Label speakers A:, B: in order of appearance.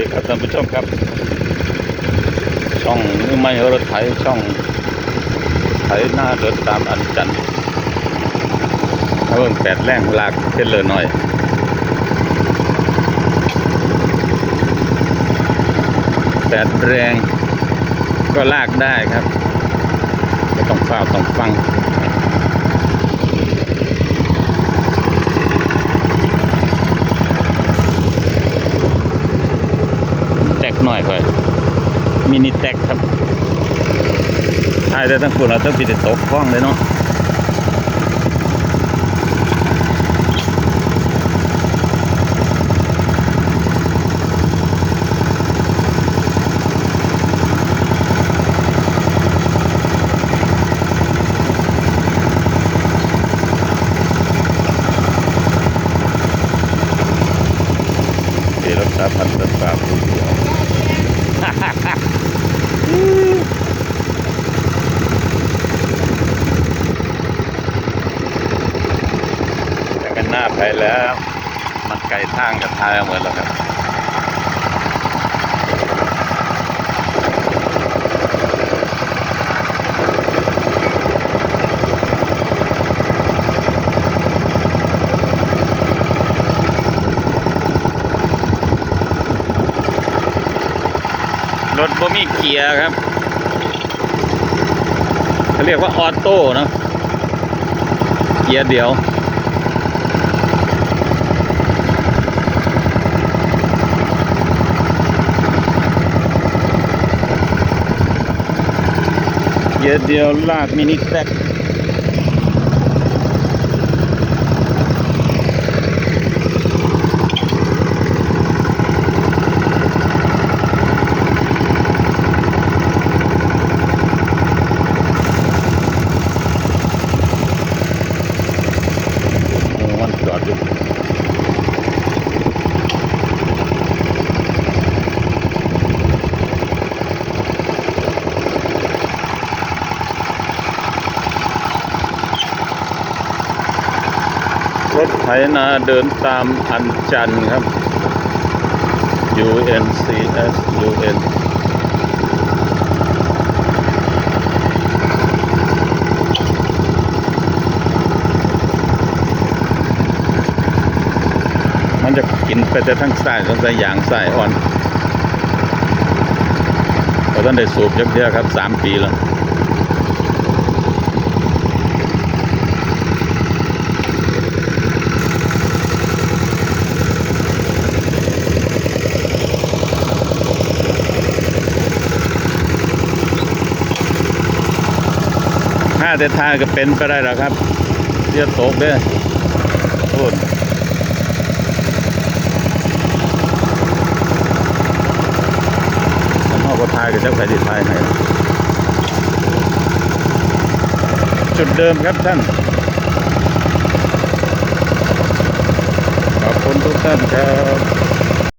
A: ดีครับท่านผู้ชมครับ ช่องมือไม่รถไถช่องไถหน้าเดินตามอันจันเพิ่มแปดแรงลากเส้นเลยหน่อยแปดแรงก็ลากได้ครับไม่ต้องเฝ้าต้องฟัง แตกห น่อยค่อยมินิแตกครับถ่ายได้ทั้งคนเราต้องปิดตกคล้องเลยเนาะรักษาพันธุ์สัตว์ป่าผู้เดียว แต่กันหน้าไปแล้ว มันไกลทางกับทายเหมือนแล้วครับ รถบ่มีเกียร์ครับเขาเรียกว่าออโต้เนาะเกียร์เดียวเกียร์เดียวลากมินิแท็ก รถไถนาเดินตามอันจันครับ UNCS UN มันจะกินไปแต่ทั้งสายทั้งสายยางสายอ่อนเพราต้องได้สูบเยอะๆครับสามปีแล้ว ถ้าแต่ทางก็เป็นก็ได้แล้วครับเดี๋ยวตกเด้อพูดถ้าพ่อก็ทายก็จะไปที่ทายให้จุดเดิมครับท่าน ขอบคุณทุกท่านครับ